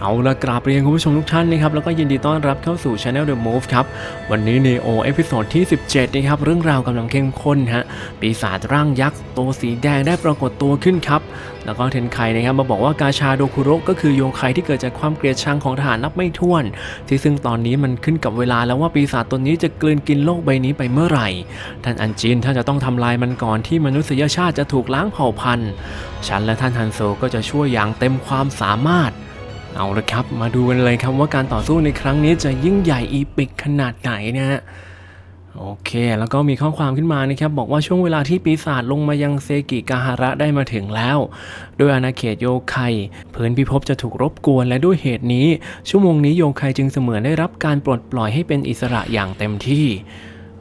เอาละกราบเรียนคุณผู้ชมทุกท่านนะครับแล้วก็ยินดีต้อนรับเข้าสู่ Channel The Move ครับ วันนี้ Neo เอพิโซดที่ 17 นะครับ เรื่องราวกำลังเข้มข้นฮะปีศาจร่างยักษ์ ตัวสีแดงได้ปรากฏตัวขึ้นครับ แล้วก็เทนไคนะครับมาบอกว่ากาชาโดคุโรก็คือโยไคที่เกิดจากความเกลียดชังของทหารนับไม่ถ้วน ที่ซึ่งตอนนี้มันขึ้นกับเวลาแล้วว่าปีศาจตนนี้จะกลืนกินโลกใบนี้ไปเมื่อไหร่ท่านอันจินท่านจะต้องทำลายมันก่อนที่มนุษยชาติจะถูกล้างเผ่าพันธุ์ฉันและท่านฮันโซก็จะช่วยอย่างเต็มความสามารถ เอาละครับ มาดูกันเลยครับว่าการต่อสู้ในครั้งนี้จะยิ่งใหญ่อีปิกขนาดไหนนะฮะโอเค แล้วก็มีข้อความขึ้นมานะครับ บอกว่าช่วงเวลาที่ปีศาจลงมายังเซกิกาฮาระได้มาถึงแล้ว โดยอาณาเขตโยไคพื้นพิภพจะถูกรบกวนและด้วยเหตุนี้ ชั่วโมงนี้โยไคจึงเสมือนได้รับการปลดปล่อยให้เป็นอิสระอย่างเต็มที่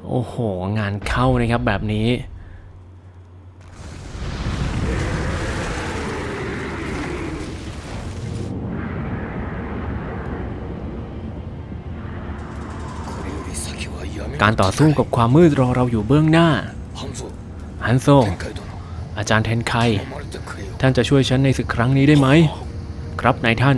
โอ้โห งานเข้านะครับแบบนี้ การต่อสู้กับความมืดรอเราอยู่เบื้องหน้า ฮันโซ อาจารย์เทนไค ท่านจะช่วยฉันในศึกครั้งนี้ได้ไหม ครับนายท่าน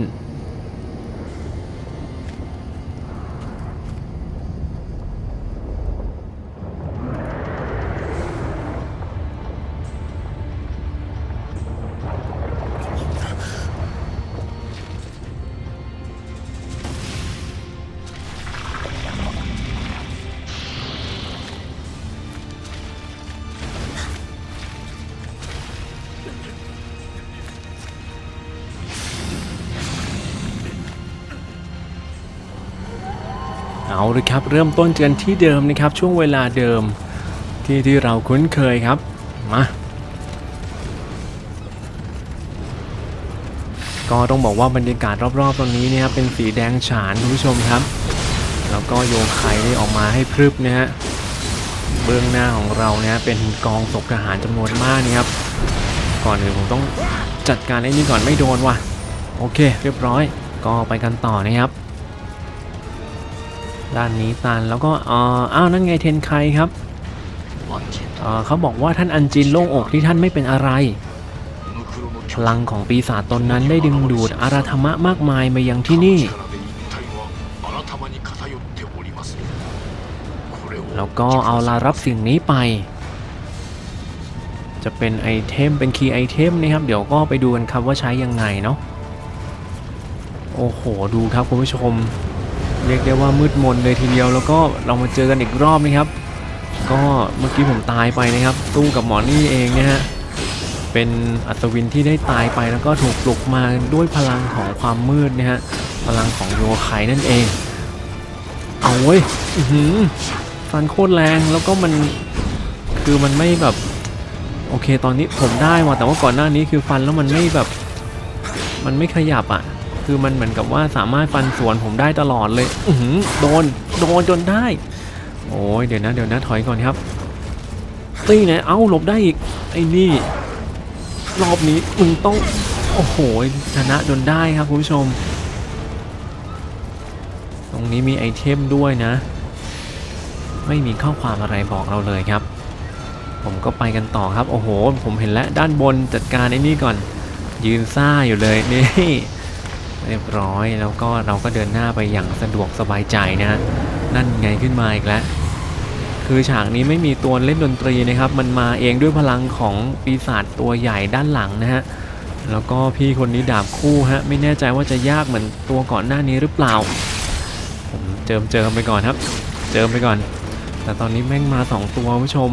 เอาเลยครับ เริ่มต้นกันที่เดิมนะครับ ช่วงเวลาเดิมที่ที่เราคุ้นเคยครับ มาก็ต้องบอกว่าบรรยากาศรอบๆตรงนี้เนี่ยครับเป็นสีแดงฉานคุณผู้ชมครับ แล้วก็โยงไข่ได้ออกมาให้พรึบนะฮะเบื้องหน้าของเราเนี่ยเป็นกองศพทหารจำนวนมากนะครับ ก่อนอื่นผมต้องจัดการไอ้นี่ก่อนไม่โดนว่ะ โอเค เรียบร้อย ก็ไปกันต่อนะครับ ด้านนี้ตันแล้วก็อ่ออ้าวนั่นไงเทนไคครับเอ่อเขาบอกว่าท่านอันจินโล่งอกที่ท่านไม่เป็นอะไร พลังของปีศาจตนนั้นได้ดึงดูดอาราธรรมะมากมายมายังที่นี่ แล้วก็เอาลารับสิ่งนี้ไป จะเป็นไอเทมเป็นคีย์ไอเทมนะครับ เดี๋ยวก็ไปดูกันครับว่าใช้ยังไงเนาะโอ้โห ดูครับคุณผู้ชม เรียกได้ว่ามืดมนเลยทีเดียวแล้วก็เรามาเจอกันอีกรอบนะครับ ก็เมื่อกี้ผมตายไปนะครับ ตู้กับหมอนี่เองนะฮะเป็นอัศวินที่ได้ตายไปแล้วก็ถูกปลุกมาด้วยพลังของความมืดนะฮะพลังของโยไคนั่นเอง เอาเว้ยฟันโคตรแรงแล้วก็มันคือมันไม่แบบโอเคตอนนี้ผมได้ว่ะแต่ว่าก่อนหน้านี้คือฟันแล้วมันไม่แบบ มันไม่ขยับอะ คือมันเหมือนกับว่าสามารถฟันสวนผมได้ตลอดเลยอืโดนโดนจนได้ โอ้ยเดี๋ยวนะเดี๋ยวนะถอยก่อนครับตีไหนเอ้าหลบได้อีกไอ้นี่ รอบนี้มึงต้องโอ้โหชนะจนได้ครับคุณผู้ชม ตรงนี้มีไอเทมด้วยนะ ไม่มีข้อความอะไรบอกเราเลยครับ ผมก็ไปกันต่อครับ โอ้โห ผมเห็นแล้วด้านบนจัดการไอ้นี่ก่อน ยืนซ่าอยู่เลยนี่ เรียบร้อยแล้วก็เราก็เดินหน้าไปอย่างสะดวกสบายใจนะ นั่นไงขึ้นมาอีกแล้วคือฉากนี้ไม่มีตัวเล่นดนตรีนะครับ มันมาเองด้วยพลังของปีศาจตัวใหญ่ด้านหลังนะฮะแล้วก็พี่คนนี้ดาบคู่ฮะไม่แน่ใจว่าจะยากเหมือนตัวก่อนหน้านี้หรือเปล่า ผมเจิมเจิมไปก่อนครับ เจิมไปก่อน แต่ตอนนี้แม่งมาสองตัวผู้ชม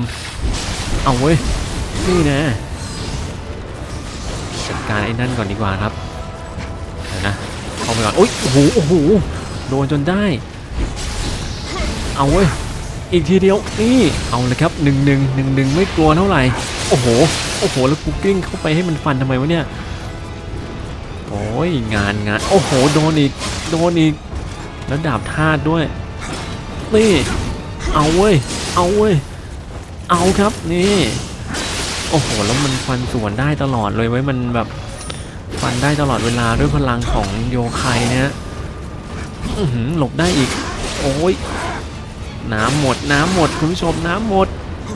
เอาเว้ยนี่นะจัดการไอ้นั่นก่อนดีกว่าครับ เข้าไปก่อนโอ้ยโอ้โหโอ้โหโดนจนได้ เอาเว้ยอีกทีเดียวนี่เอาเลยครับหนึ่งหนึ่งหนึ่งหนึ่งไม่กลัวเท่าไหร่โอ้โหโอ้โหแล้วกูกลิ้งเข้าไปให้มันฟันทำไมวะเนี่ยโอ้ยงานงานโอ้โหโดนอีกโดนอีกแล้วดาบธาตุด้วยนี่เอาเว้ยเอาเว้ยเอาครับนี่โอ้โหแล้วมันฟันสวนได้ตลอดเลยไว้มันแบบ ฟันได้ตลอดเวลาด้วยพลังของโยคนะฮะอื้อหือหลบได้อีก โอ้ยน้ำหมดน้ำหมดคุณผู้ชมน้ำหมด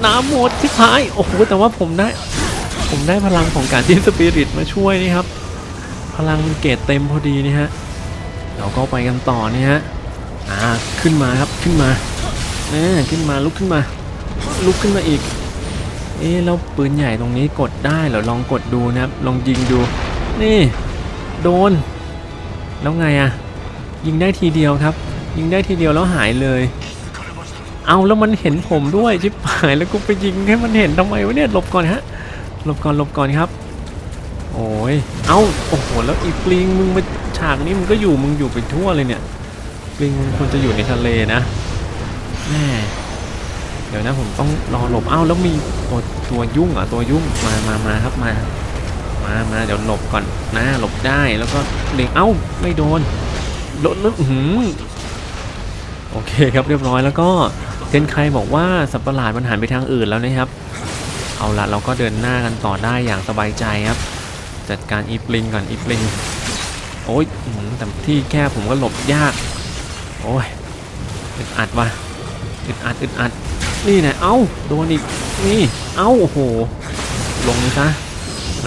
น้ำหมดที่พายโอ้โหแต่ว่าผมได้ ผมได้พลังของการที่สปิริตมาช่วยนี่ครับ พลังเกรดเต็มพอดีนี่ฮะเราก็ไปกันต่อนี่ฮะอ่าขึ้นมาครับขึ้นมาแน่ขึ้นมาลุกขึ้นมา ลุกขึ้นมาอีก เอ๊ะแล้วปืนใหญ่ตรงนี้กดได้เหรอลองกดดูนะครับลองยิงดู นี่ โดน แล้วไงอะยิงได้ทีเดียวครับ ยิงได้ทีเดียวแล้วหายเลย เอาแล้วมันเห็นผมด้วยชิบหายแล้วกูไปยิงให้มันเห็นทำไมวะเนี่ยหลบก่อนฮะหลบก่อนหลบก่อนครับ โอ้ยเอาโอ้โหแล้วอีปลิงมึงมาฉากนี้มึงก็อยู่มึงอยู่ไปทั่วเลยเนี่ยปลิงมึงควรจะอยู่ในทะเลนะแม่เดี๋ยวนะผมต้องรอหลบเอ้าแล้วมีตัวตัวยุ่งอะตัวยุ่งมามามาครับมา มามาเดี๋ยวหลบก่อนนะหลบได้แล้วก็เล็งเอ้าไม่โดนโดนแล้วหือโอเคครับเรียบร้อยแล้วก็เทนใครบอกว่าสัตว์ประหลาดมันหันไปทางอื่นแล้วนะครับ เอาละเราก็เดินหน้ากันต่อได้อย่างสบายใจครับ จัดการอีปลิงก่อนอีปลิงโอ้ยแต่ที่แค่ผมก็หลบยาก โอ้ยอึดอัดว่ะอึดอัดอึดอัดนี่นะเอ้าโดนอีกนี่เอ้าโอ้โหลงซะ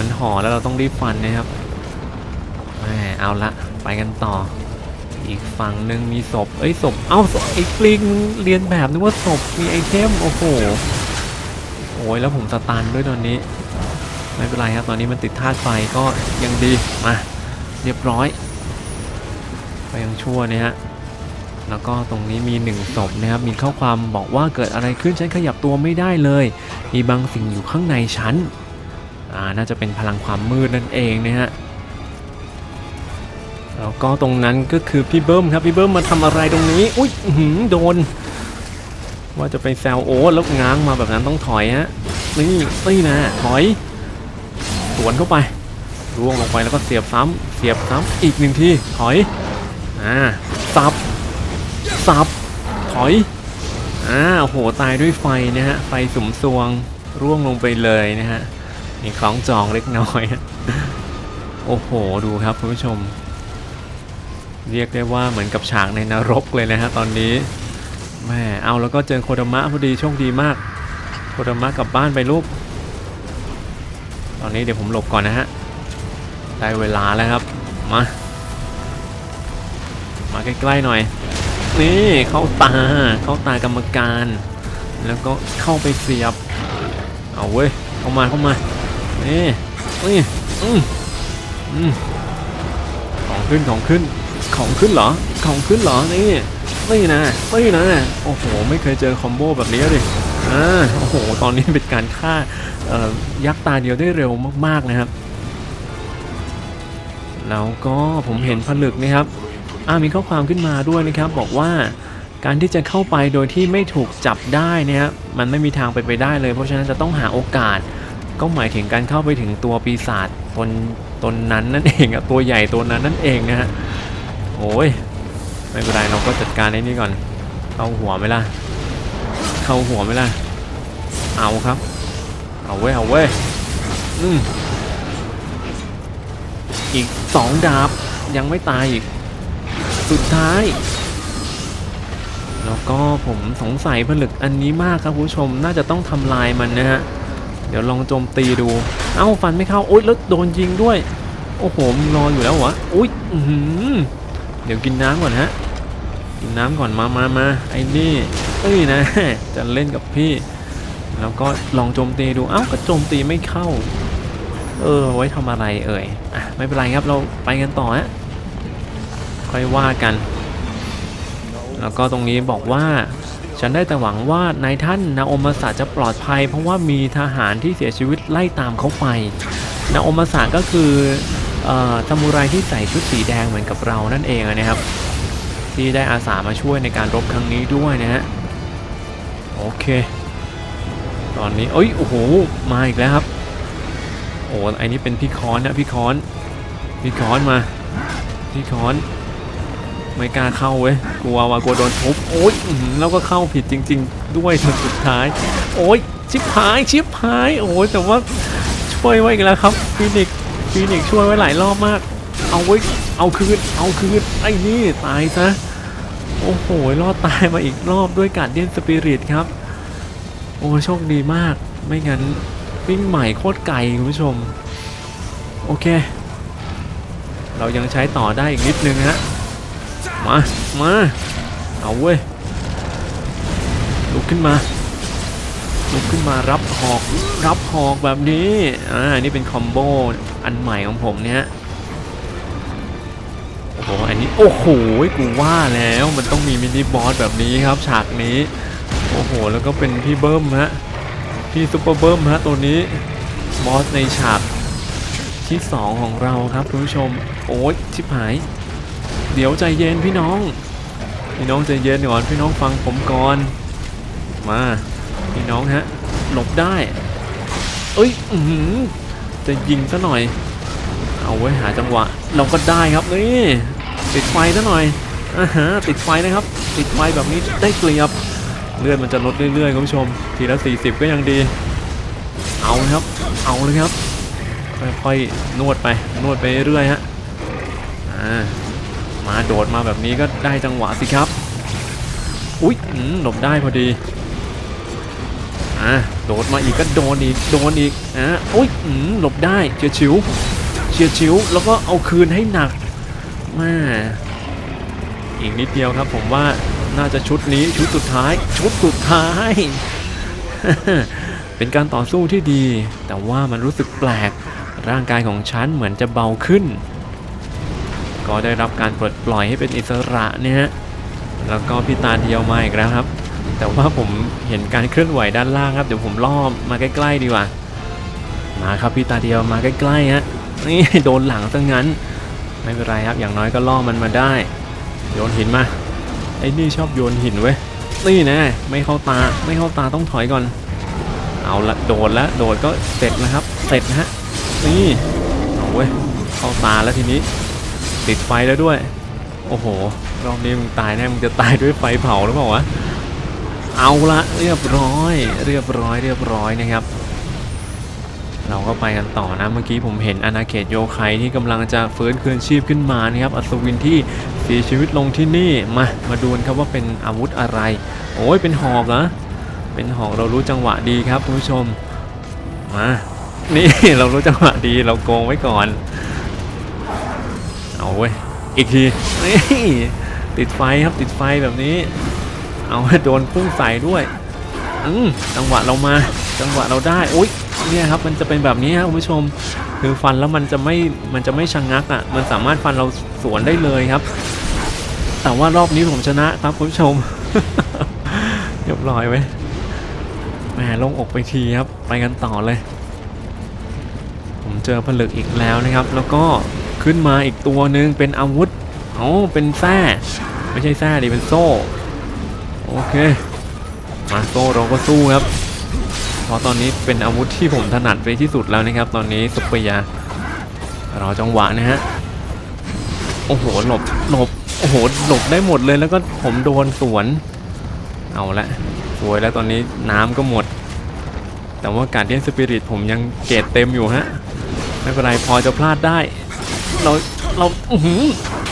มันห่อแล้วเราต้องรีบฟันนะครับแหมเอาละไปกันต่อ อีกฝั่งหนึ่งมีศพเอ้ยศพเอ้าศพไอ้ปลิงเรียนแบบนึกว่าศพมีไอเทมโอ้โหโอ้ยแล้วผมสตันด้วยตอนนี้ ไม่เป็นไรครับตอนนี้มันติดธาตุไฟก็ยังดีมาเรียบร้อยก็ยังชั่วเนี่ยฮะแล้วก็ตรงนี้มีหนึ่งศพนะครับ มีข้อความบอกว่าเกิดอะไรขึ้นฉันขยับตัวไม่ได้เลย มีบางสิ่งอยู่ข้างในฉัน น่าจะเป็นพลังความมืดนั่นเองนะฮะแล้วก็ตรงนั้นก็คือพี่เบิ้มครับพี่เบิ้มมาทำอะไรตรงนี้ อุ้ยหือโดน ว่าจะไปแซวโอ้แล้วง้างมาแบบนั้นต้องถอยฮะนี่นี่นะถอย สวนเข้าไปร่วงลงไปแล้วก็เสียบซ้ำเสียบซ้ำอีกหนึ่งทีถอยอ่าสับสับถอยอ่าโอ้โหตายด้วยไฟนะฮะไฟสุมสวงร่วงลงไปเลยนะฮะ มีคล้องจองเล็กน้อย โอ้โห ดูครับคุณผู้ชม เรียกได้ว่าเหมือนกับฉากในนรกเลยนะฮะตอนนี้แม่เอาแล้วก็เจอโคดามะพอดีโชคดีมาก โคดามะกลับบ้านไปลูก ตอนนี้เดี๋ยวผมหลบก่อนนะฮะ ได้เวลาแล้วครับ มา มาใกล้ๆหน่อย นี่เข้าตา เข้าตากรรมการ แล้วก็เข้าไปเสียบ เอาเว้ย เข้ามาเข้ามา นี่นี่อืมอืมของขึ้นของขึ้น ของขึ้นเหรอ ของขึ้นเหรอ นี่นี่นะนี่นะ โอ้โห ไม่เคยเจอคอมโบแบบนี้เลยอ่า โอ้โห ตอนนี้เป็นการฆ่าเอ่อยักษ์ตาเดียวได้เร็วมากๆนะครับ แล้วก็ผมเห็นผลึกนะครับอ่ามีข้อความขึ้นมาด้วยนะครับ บอกว่าการที่จะเข้าไปโดยที่ไม่ถูกจับได้นะครับมันไม่มีทางไปไปได้เลย เพราะฉะนั้นจะต้องหาโอกาส ก็หมายถึงการเข้าไปถึงตัวปีศาจตนตนนั้นนั่นเองอะตัวใหญ่ตัวนั้นนั่นเองนะฮะโอ้ยไม่เป็นไรเราก็จัดการไอ้นี่ก่อน เข้าหัวไหมล่ะ เข้าหัวไหมล่ะ เอาครับ เอาเว้ยเอาเว้ยอืมอีกสองดาบยังไม่ตายอีก สุดท้าย แล้วก็ผมสงสัยผลึกอันนี้มากครับผู้ชมน่าจะต้องทำลายมันนะฮะ เดี๋ยวลองโจมตีดู เอ้าฟันไม่เข้าโอ๊ยแล้วโดนยิงด้วย โอ้โหมึงรออยู่แล้วเหรออุ๊ยเดี๋ยวกินน้ำก่อนฮะ กินน้ำก่อนมามามาไอ้นี่เอ้ยนะ จะเล่นกับพี่ แล้วก็ลองโจมตีดูเอ้าก็โจมตีไม่เข้า เออไว้ทำอะไรเอ่ยอะไม่เป็นไรครับเราไปกันต่อฮะค่อยว่ากัน แล้วก็ตรงนี้บอกว่า ฉันได้แต่หวังว่านายท่านนาโอมาสะจะปลอดภัย เพราะว่ามีทหารที่เสียชีวิตไล่ตามเขาไปนาโอมาสะก็คือซามูไรที่ใส่ชุดสีแดงเหมือนกับเรานั่นเองนะครับ ที่ได้อาสามาช่วยในการรบครั้งนี้ด้วยนะฮะโอเค ตอนนี้เอ้ยโอ้โหมาอีกแล้วครับโอ้ไอ้นี่เป็นพี่คอนนะพี่คอนพี่คอนมาพี่คอน ไม่กล้าเข้าเว้ยกลัวว่ากลัวโดนทุบโอ๊ยแล้วก็เข้าผิดจริง ๆ ด้วยจนสุดท้าย โอ๊ยชิบหายชิบหายโอ้ยแต่ว่าช่วยไว้อีกแล้วครับฟีนิกซ์ฟีนิกซ์ช่วยไว้หลายรอบมาก เอาไว้เอาคืนเอาคืนไอ้นี่ตายซะโอ้โหรอดตายมาอีกรอบด้วยการเดียนสปิริตครับ โอ้โชคดีมากไม่งั้นวิ่งใหม่โคตรไกลคุณผู้ชม โอเค เรายังใช้ต่อได้อีกนิดนึงฮะ มา มา เอาเว้ย ลุกขึ้นมา ลุกขึ้นมารับหอก รับหอกแบบนี้ อ่า นี่เป็นคอมโบอันใหม่ของผมเนี่ยโอ้โห อันนี้ โอ้โห กูว่าแล้ว มันต้องมีมินิบอสแบบนี้ครับ ฉากนี้ โอ้โห แล้วก็เป็นพี่เบิ้มฮะ พี่ซุปเปอร์เบิ้มฮะ ตัวนี้ บอสในฉากที่ 2 ของเราครับคุณผู้ชม โอ้ยชิบหาย เดี๋ยวใจเย็นพี่น้อง พี่น้องใจเย็นก่อนพี่น้องฟังผมก่อน มา พี่น้องฮะ หลบได้ เอ้ยอืจะยิงซะหน่อย เอาไว้หาจังหวะ เราก็ได้ครับนี่ติดไฟซะหน่อยอ่าฮะติดไฟนะครับ ติดไฟแบบนี้ได้เปรียบเลือดมันจะลดเรื่อยๆคุณผู้ชม ทีละ 40 ก็ยังดี เอาเลยครับ เอาเลยครับ ค่อยๆนวดไป นวดไปเรื่อยฮะ อ่า มาโดดมาแบบนี้ก็ได้จังหวะสิครับ อุ๊ยหลบได้พอดีอ่าโดดมาอีกก็โดนอีกโดนอีกอ่าอุ๊ยหลบได้เฉียดฉิวเฉียดฉิวแล้วก็เอาคืนให้หนักมาอีกนิดเดียวครับผมว่าน่าจะชุดนี้ชุดสุดท้าย ชุดสุดท้าย เป็นการต่อสู้ที่ดี แต่ว่ามันรู้สึกแปลกร่างกายของฉันเหมือนจะเบาขึ้น ก็ได้รับการปลดปล่อยให้เป็นอิสระเนี่ยฮะแล้วก็พี่ตาเดียวมาอีกแล้วครับ แต่ว่าผมเห็นการเคลื่อนไหวด้านล่างครับ เดี๋ยวผมล่อมาใกล้ๆดีกว่า มาครับพี่ตาเดียวมาใกล้ๆฮะนี่โดนหลังซะงั้น ไม่เป็นไรครับ อย่างน้อยก็ล่อมันมาได้ โยนหินมาไอ้นี่ชอบโยนหินเว้ยนี่นะไม่เข้าตาไม่เข้าตาต้องถอยก่อน เอาละโดดแล้วโดดก็เสร็จนะครับ เสร็จนะฮะนี่เอาเว้ยเข้าตาแล้วทีนี้ ติดไฟแล้วด้วย โอ้โห รอบนี้มึงตายแน่ มึงจะตายด้วยไฟเผาหรือเปล่าวะ เอาละเรียบร้อย เรียบร้อย เรียบร้อยนะครับ เราก็ไปกันต่อนะ เมื่อกี้ผมเห็นอาณาเขตโยไคที่กำลังจะฟื้นคืนชีพขึ้นมานะครับ อัศวินที่เสียชีวิตลงที่นี่ มา มาดูกันครับว่าเป็นอาวุธอะไร โอ้ย เป็นหอกเหรอ เป็นหอกเรารู้จังหวะดีครับคุณผู้ชม มา นี่เรารู้จังหวะดี เราโกงไว้ก่อน เอาเว้ย อีกทีนี่ติดไฟครับติดไฟแบบนี้ เอาโดนพุ่งใส่ด้วยอืมจังหวะเรามา จังหวะเราได้โอ๊ยเนี่ยครับมันจะเป็นแบบนี้ครับคุณผู้ชม คือฟันแล้วมันจะไม่มันจะไม่ชะงงักอะ มันสามารถฟันเราสวนได้เลยครับ แต่ว่ารอบนี้ผมชนะครับคุณผู้ชมเรียบร้อยไว้แหมลงอกไปทีครับ ไปกันต่อเลย ผมเจอผลึกอีกแล้วนะครับ แล้วก็ ขึ้นมาอีกตัวหนึ่งเป็นอาวุธอ๋อเป็นแส้ไม่ใช่แส้ดิเป็นโซ่ โอเค มาโซ่เราก็สู้ครับ เพราะตอนนี้เป็นอาวุธที่ผมถนัดไปที่สุดแล้วนะครับ ตอนนี้สุปเปอร์ยาราจังหวะนะฮะ โอ้โห หลบ หลบ โอ้โห หลบได้หมดเลย แล้วก็ผมโดนสวน เอาละสวยแล้วตอนนี้น้ำก็หมด แต่ว่าการเดียนสปิริตผมยังเกรดเต็มอยู่ฮะ ไม่เป็นไรพอจะพลาดได้ เราเราอือหือ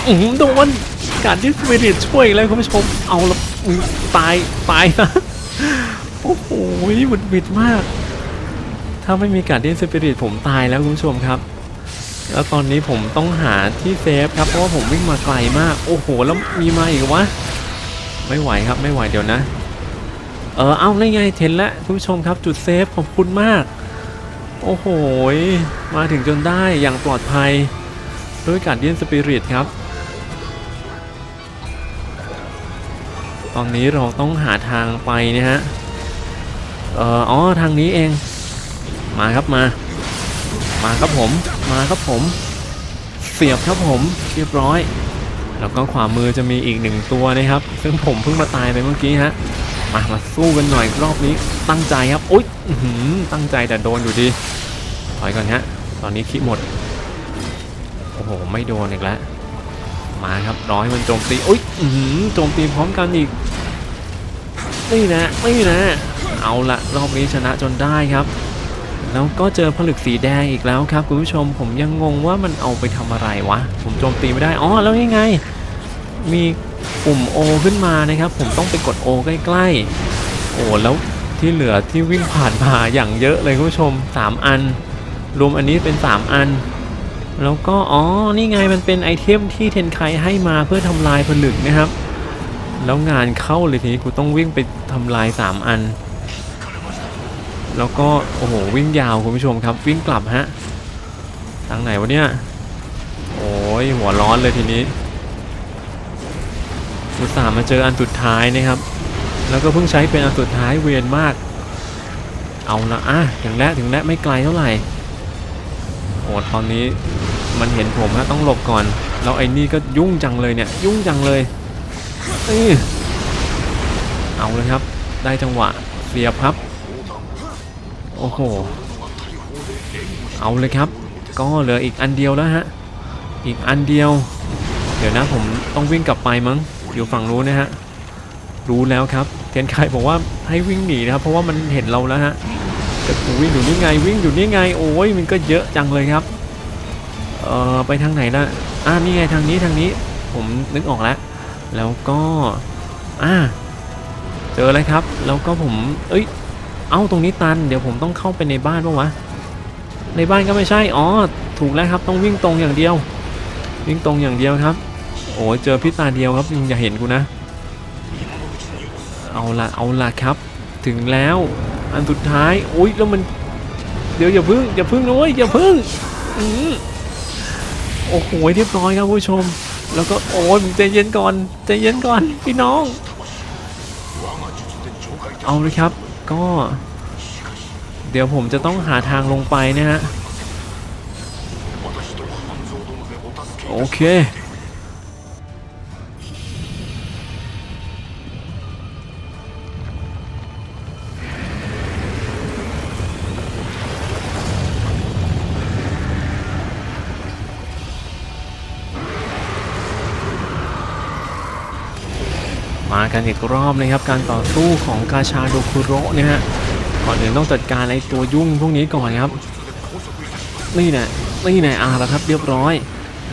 อือหือโดนการเดียนสปิริตช่วยอีกแล้วคุณผู้ชมเอาละตายตายนะโอ้โหหุดหิดมาก ถ้าไม่มีการดียนสปิริตผมตายแล้วคุณผู้ชมครับ แล้วตอนนี้ผมต้องหาที่เซฟครับเพราะว่าผมวิ่งมาไกลมาก โอ้โห แล้วมีมาอีกวะไม่ไหวครับไม่ไหวเดี๋ยวนะ เออเอาได้ไงเห็นแล้วคุณผู้ชมครับจุดเซฟขอบคุณมาก โอ้โห มาถึงจนได้อย่างปลอดภัย ด้วยการเดียนสปิริตครับ ตอนนี้เราต้องหาทางไปนะฮะ เอ่ออ๋อทางนี้เอง มาครับมา มาครับผม มาครับผม เสียบครับผมเรียบร้อย แล้วก็ขวามือจะมีอีกหนึ่งตัวนะครับ ซึ่งผมเพิ่งมาตายไปเมื่อกี้ฮะ มามาสู้กันหน่อยรอบนี้ ตั้งใจครับ อุ๊ยตั้งใจแต่โดนอยู่ดีถอยก่อนฮะ ตอนนี้คิดหมด หไม่โดนอีกแล้วมาครับรอให้มันโจมตีอุ๊ยโจมตีพร้อมกันอีกนี่นะนี่นะ เอาละรอบนี้ชนะจนได้ครับ แล้วก็เจอผลึกสีแดงอีกแล้วครับคุณผู้ชมผมยังงงว่ามันเอาไปทำอะไรวะ ผมโจมตีไม่ได้อ๋อแล้วยังไง มีปุ่ม O ขึ้นมานะครับ ผมต้องไปกด O ใกล้ๆ โอ้แล้วที่เหลือที่วิ่งผ่านมาอย่างเยอะเลยคุณผู้ชม 3 อัน รวมอันนี้เป็น 3 อัน แล้วก็อ๋อนี่ไงมันเป็นไอเทมที่เทนไคให้มาเพื่อทำลายผลึกนะครับ แล้วงานเข้าเลยทีนี้กูต้องวิ่งไปทำลาย 3 อัน แล้วก็โอ้โหวิ่งยาวคุณผู้ชมครับ วิ่งกลับฮะทางไหนวะเนี่ยโอ้ยหัวร้อนเลยทีนี้อุตส่าห์มาเจออันสุดท้ายนะครับ แล้วก็เพิ่งใช้เป็นอันสุดท้ายเวียนมาก เอาละอะถึงแล้วถึงแล้วไม่ไกลเท่าไหร่โอ้ตอนนี้ มันเห็นผมฮะต้องหลบก่อน แล้วไอ้นี่ก็ยุ่งจังเลยเนี่ย ยุ่งจังเลยเอ้ยเอาเลยครับ ได้จังหวะเสียบครับ โอ้โห เอาเลยครับ ก็เหลืออีกอันเดียวแล้วฮะ อีกอันเดียว เดี๋ยวนะผมต้องวิ่งกลับไปมั้ง อยู่ฝั่งนู้นะฮะ รู้แล้วครับ เทียนไคบอกว่าให้วิ่งหนีนะครับ เพราะว่ามันเห็นเราแล้วฮะแต่กูวิ่งอยู่นี่ไงวิ่งอยู่นี่ไง โอ้ยมันก็เยอะจังเลยครับ เอ่อไปทางไหนละอ่านี่ไงทางนี้ทางนี้ ผมนึกออกแล้ว แล้วก็อ่าเจอแล้วครับ แล้วก็ผม เอ้ย เอ้าตรงนี้ตัน เดี๋ยวผมต้องเข้าไปในบ้านปะวะ ในบ้านก็ไม่ใช่ อ๋อ ถูกแล้วครับ ต้องวิ่งตรงอย่างเดียว วิ่งตรงอย่างเดียวครับ โอ้เจอพี่ตาเดียวครับอย่าเห็นกูนะ เอาละเอาละครับ ถึงแล้ว อันสุดท้าย โอ้ยแล้วมัน เดี๋ยวอย่าพึ่งอย่าพึ่งนะเว้ยอย่าพึ่งอืม โอ้โหเรียบร้อยครับผู้ชม แล้วก็โอ้ยใจเย็นก่อนใจเย็นก่อนพี่น้อง เอาเลยครับ ก็ เดี๋ยวผมจะต้องหาทางลงไปนะฮะโอเค กันอีกรอบนะครับ การต่อสู้ของกาชาโดคุโระเนี่ยฮะก่อนอื่นต้องจัดการไอ้ตัวยุ่งพวกนี้ก่อนครับนี่แน่นี่แน่อ่าแล้วครับเรียบร้อย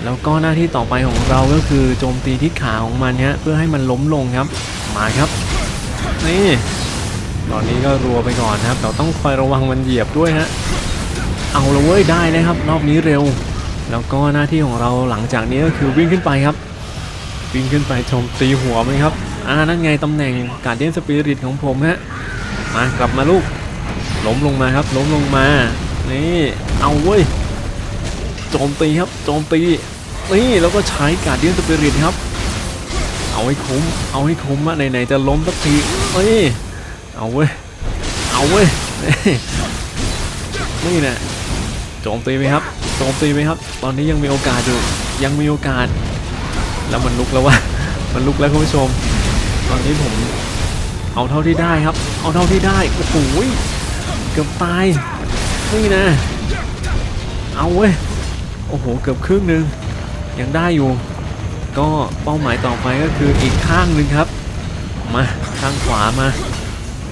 แล้วก็หน้าที่ต่อไปของเราก็คือโจมตีที่ขาของมันฮะเพื่อให้มันล้มลงครับมาครับนี่ตอนนี้ก็รัวไปก่อนครับเราต้องคอยระวังมันเหยียบด้วยฮะเอาละเว้ยได้นะครับรอบนี้เร็ว แล้วก็หน้าที่ของเราหลังจากนี้ก็คือวิ่งขึ้นไปครับวิ่งขึ้นไปโจมตีหัวมันครับ อ่านั่นไงตำแหน่งการเดียนสปิริตของผมฮะมากลับมาลูกล้มลงมาครับล้มลงมานี่เอาเว้ยโจมตีครับโจมตีนี่แล้วก็ใช้การเดียนสปิริตครับ เอาให้คุ้มเอาให้คุ้มอะไหนๆจะล้มสักทีนี่เอาเว้ยเอาเว้ยนี่นี่นะโจมตีไหมครับโจมตีไหมครับ ตอนนี้ยังมีโอกาสอยู่ยังมีโอกาส แล้วมันลุกแล้ววะมันลุกแล้วคุณผู้ชม ตอนนี้ผมเอาเท่าที่ได้ครับ เอาเท่าที่ได้โอ้โหเกือบตายนี่นะ เอาเว้ยโอ้โหเกือบครึ่งหนึ่งยังได้อยู่ ก็เป้าหมายต่อไปก็คืออีกข้างหนึ่งครับ มาข้างขวามา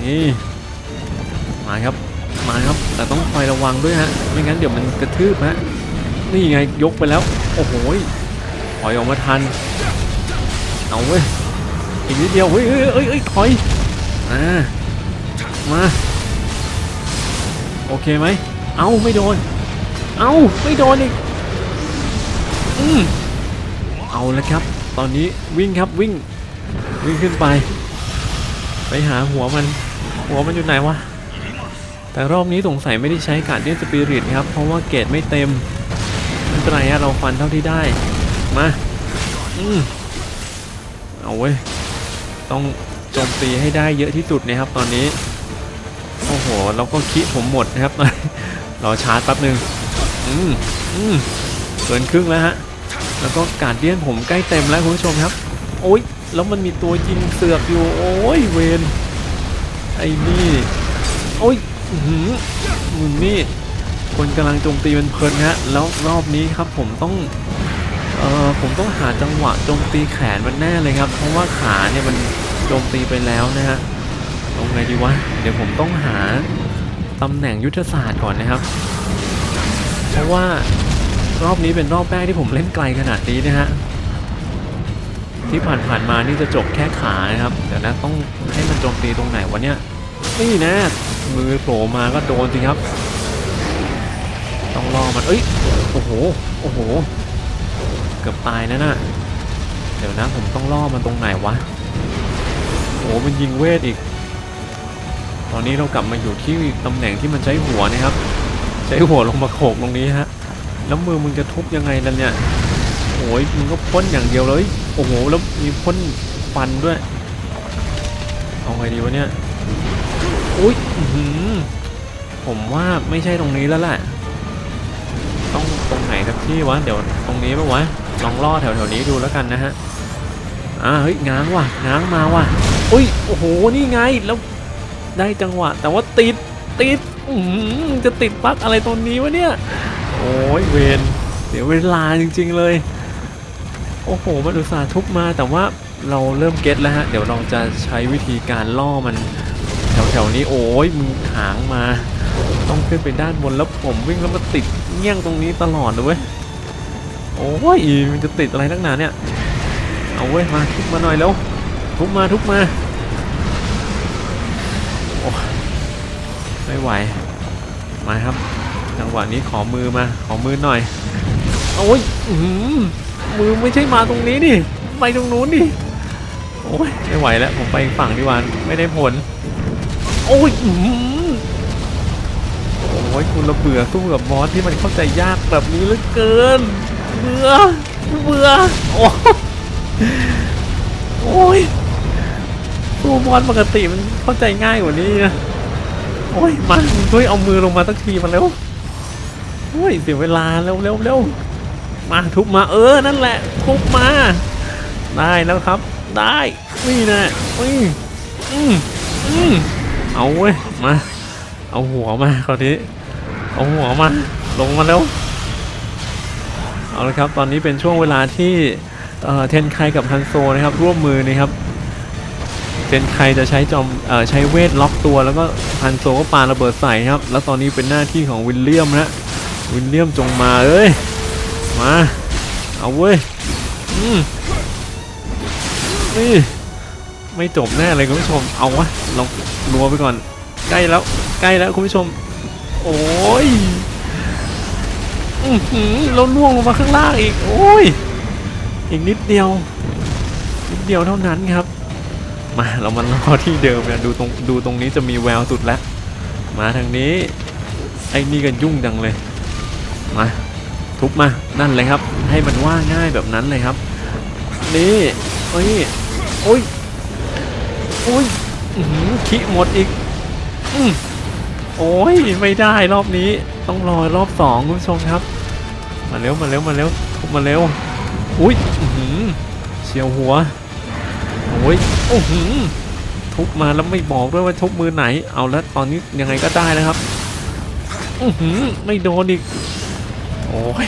นี่มาครับมาครับแต่ต้องคอยระวังด้วยฮะไม่งั้นเดี๋ยวมันกระทืบฮะนี่ไงยกไปแล้ว โอ้โหยถอยออกมาทันเอาเว้ย อีกนิดเดียวเฮ้ยเฮ้ยเฮ้ยเฮ้ยถอยอ่ามา โอเคไหม เอาไม่โดน เอาไม่โดนอีก อืมเอาแล้วครับ ตอนนี้วิ่งครับวิ่ง วิ่งขึ้นไป ไปหาหัวมัน หัวมันอยู่ไหนวะ แต่รอบนี้สงสัยไม่ได้ใช้การเดียนสปิริตครับ เพราะว่าเกรดไม่เต็มไม่เป็นไรฮะเราฟันเท่าที่ได้ มา อืมเอาเว้ย ต้องโจมตีให้ได้เยอะที่สุดนะครับตอนนี้ โอ้โหแล้วก็คิผมหมดนะครับรอชาร์จแป๊บหนึ่งอืมอืมเกินครึ่งแล้วฮะแล้วก็การเดียนผมใกล้เต็มแล้วคุณผู้ชมครับ โอ้ยแล้วมันมีตัวยิงเสือกอยู่ โอ้ยเวนไอ้นี่โอ้ยหือมึงนี่คนกำลังโจมตีมันเพลินฮะแล้วรอบนี้ครับผมต้อง เอ่อผมต้องหาจังหวะโจมตีแขนมันแน่เลยครับ เพราะว่าขาเนี่ยมันโจมตีไปแล้วนะฮะตรงไหนดีวะ เดี๋ยวผมต้องหาตำแหน่งยุทธศาสตร์ก่อนนะครับ เพราะว่ารอบนี้เป็นรอบแรกที่ผมเล่นไกลขนาดนี้นะฮะ ที่ผ่านๆมานี่จะจบแค่ขานะครับเดี๋ยวนะต้องให้มันโจมตีตรงไหนวะเนี่ย นี่นะ มือโผล่มาก็โดนสิครับ ต้องล่อมัน เอ้ย โอ้โห โอ้โห เกือบตายนะน่ะ เดี๋ยวนะผมต้องล่อมันตรงไหนวะ โอ้โหมันยิงเวทอีก ตอนนี้เรากลับมาอยู่ที่ตำแหน่งที่มันใช้หัวนะครับ ใช้หัวลงมาโขกตรงนี้ฮะ แล้วมือมึงจะทุบยังไงล่ะเนี่ย โอ้ยมึงก็พ่นอย่างเดียวเลย โอ้โหแล้วมีพ่นฟันด้วย เอาไงดีวะเนี่ยอุ้ยผมว่าไม่ใช่ตรงนี้แล้วแหละ ต้องตรงไหนสักที่วะ เดี๋ยวตรงนี้ปะวะ ลองล่อแถวๆนี้ดูแล้วกันนะฮะอ่าเฮ้ยง้างว่ะง้างมาว่ะอุ้ยโอ้โหนี่ไงแล้วได้จังหวะ แต่ว่าติดติดอือหือจะติดปักอะไรตรงนี้วะเนี่ยโอ้ยเวนเสียวเวลาจริง ๆ เลยโอ้โหมันอุตส่าห์ทุบมาแต่ว่าเราเริ่มเก็ตแล้วฮะเดี๋ยวเราจะใช้วิธีการล่อมันแถวๆนี้โอ้ยมึงหางมา ต้องขึ้นไปด้านบนแล้วผมวิ่งแล้วมาติดเงี้ยงตรงนี้ตลอดเลยเว้ย โอ้ยมันจะติดอะไรนักหนาเนี่ย เอาเว้ยมาทุบมาหน่อยแล้ว ทุบมาทุบมาโอ้ยไม่ไหว มาครับ จังหวะนี้ขอมือมา ขอมือหน่อยโอ้ยมือไม่ใช่มาตรงนี้นี่ไปตรงนู้นดิโอ้ยไม่ไหวแล้วผมไปฝั่งดีกว่าไม่ได้ผล โอ้ยโอ้ยคุณระเบื่อสู้กับบอสที่มันเข้าใจยากแบบนี้เหลือเกิน เบื่อเบื่อโอ้โอ้ยสู้บอสปกติมันเข้าใจง่ายกว่านี้นะโอ้ยมาช่วยเอามือลงมาสักทีมาแล้วโอ้ยเสียเวลาเร็วเร็วเร็วมาทุบมาเออนั่นแหละทุบมา ได้แล้วครับ ได้นี่นะอืมอืมอืมเอาเว้ยมา เอาหัวมาคราวนี้เอาหัวมาลงมาแล้ว เอาละครับ ตอนนี้เป็นช่วงเวลาที่เทนไคกับฮันโซนะครับร่วมมือนะครับเทนไคจะใช้จอมอใช้เวทล็อกตัวแล้วก็ฮันโซก็ปาระเบิดใส่ครับ แล้วตอนนี้เป็นหน้าที่ของวิลเลียมนะวิลเลียมจงมาเอ้ยมาเอาเว้ยอืมนี่ไม่จบแน่เลยคุณผู้ชมเอาวะลองรัวไปก่อน ใกล้แล้วใกล้แล้วคุณผู้ชม โอ้ย อือหือเราล่วงลงมาข้างล่างอีก โอ้ย อีกนิดเดียว นิดเดียวเท่านั้นครับ มาเรามารอที่เดิมเนี่ยดูตรงดูตรงนี้จะมีแววสุดแล้ว มาทางนี้ ไอ้นี่กันยุ่งจังเลย มา ทุบมา นั่นเลยครับ ให้มันว่าง่ายแบบนั้นเลยครับ นี่โอ้ยโอ้ยโอ้ยอื้อหือขี้หมดอีกอืโอ้ยไม่ได้รอบนี้ต้องรอรอบสองคุณผู้ชมครับ มาเร็วมาเร็วมาเร็วทุบมาเร็วอุ้ยหือเฉียวหัวโอ้ยโอ้โหทุบมาแล้วไม่บอกด้วยว่าทุบมือไหน เอาแล้วตอนนี้ยังไงก็ได้นะครับอือหือไม่โดนอีกโอ้ย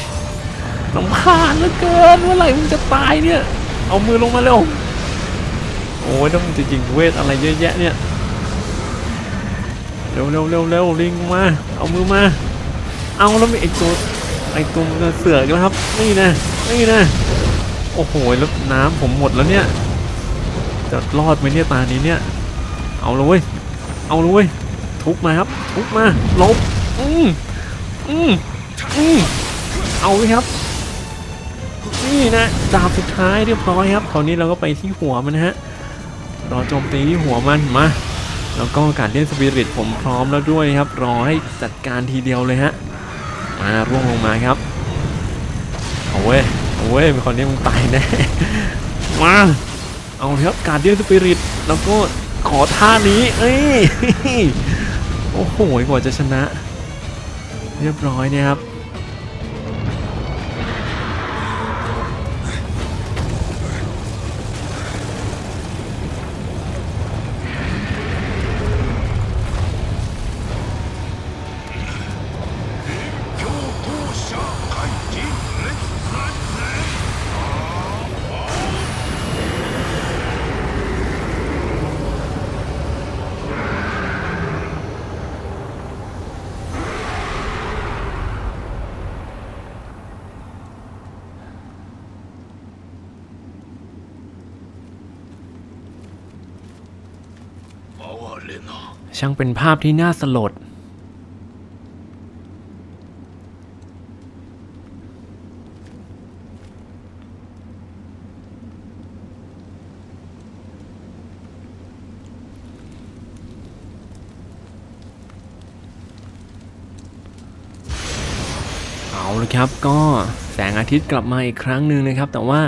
ลำคาญเหลือเกินเมื่อไหร่มึงจะตายเนี่ย เอามือลงมาเร็วโอ้ยต้องจะยิงเวทอะไรเยอะแยะเนี่ยเร็วเร็วเร็วเร็วลิงมา เอามือมา เอาแล้วมีไอตัว ไอตัวมันเสือกแล้วครับ นี่นะ นี่นะ โอ้โหแล้วน้ำผมหมดแล้วเนี่ย จะรอดไหมเนี่ยตานี้เนี่ย เอาเลยเว้ยเอาเลยเว้ยทุบมาครับ ทุบมา ลบ อืมอืมอืมเอาเลยครับ นี่นะ ดาบสุดท้ายเรียบร้อยครับ คราวนี้เราก็ไปที่หัวมันนะฮะรอโจมตีที่หัวมันมาแล้วก็การเล่นสปิริตผมพร้อมแล้วด้วยครับ รอให้จัดการทีเดียวเลยฮะ มาร่วงลงมาครับเอาเว้ยเอาเว้ยเป็นคนนี้มึงตายแน่มาเอาเถอะการเดียนสปิริตแล้วก็ขอท่านี้ เอ้ยโอ้โหกว่าจะชนะ เรียบร้อยเนี่ยครับ ช่างเป็นภาพที่น่าสลด เอาละครับก็แสงอาทิตย์กลับมาอีกครั้งหนึ่งนะครับ แต่ว่า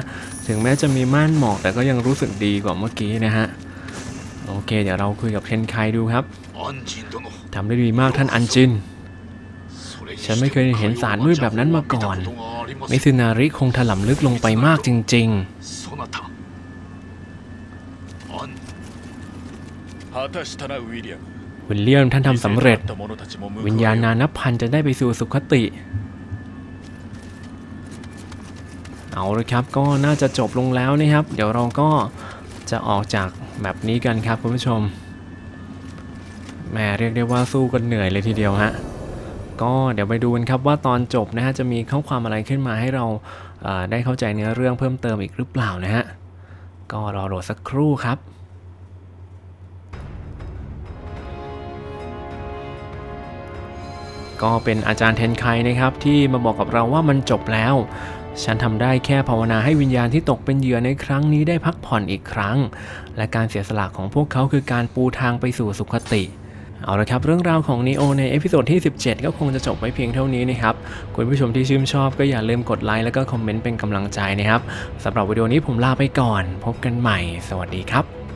ถึงแม้จะมีม่านหมอกแต่ก็ยังรู้สึกดีกว่าเมื่อกี้นะฮะ เคเดี๋ยวเราคุยกับเทนไคดูครับทำได้ดีมากท่านอันจิน ฉันไม่เคยเห็นสารมืดแบบนั้นมาก่อน มิซึนาริคงถล่มลึกลงไปมากจริง ๆ วิลเลียมท่านทำสำเร็จ วิญญาณนานับพันจะได้ไปสู่สุขติ เอาละครับก็น่าจะจบลงแล้วนะครับ เดี๋ยวเราก็ จะออกจากแบบนี้กันครับคุณผู้ชมแหมเรียกได้ว่าสู้กันเหนื่อยเลยทีเดียวฮะก็เดี๋ยวไปดูกันครับว่าตอนจบนะฮะจะมีข้อความอะไรขึ้นมาให้เราเอ่อได้เข้าใจเนื้อเรื่องเพิ่มเติมอีกหรือเปล่านะฮะก็รอโหลดสักครู่ครับก็เป็นอาจารย์เทนไคนะครับที่มาบอกกับเราว่ามันจบแล้ว ฉันทำได้แค่ภาวนาให้วิญญาณที่ตกเป็นเหยื่อในครั้งนี้ได้พักผ่อนอีกครั้ง และการเสียสละของพวกเขาคือการปูทางไปสู่สุขติเอาละครับเรื่องราวของนีโอในเอพิโซดที่ 17 ก็คงจะจบไว้เพียงเท่านี้นะครับคุณผู้ชมที่ชื่นชอบก็อย่าลืมกดไลค์แล้วก็คอมเมนต์เป็นกำลังใจนะครับสำหรับวิดีโอนี้ผมลาไปก่อน พบกันใหม่ สวัสดีครับ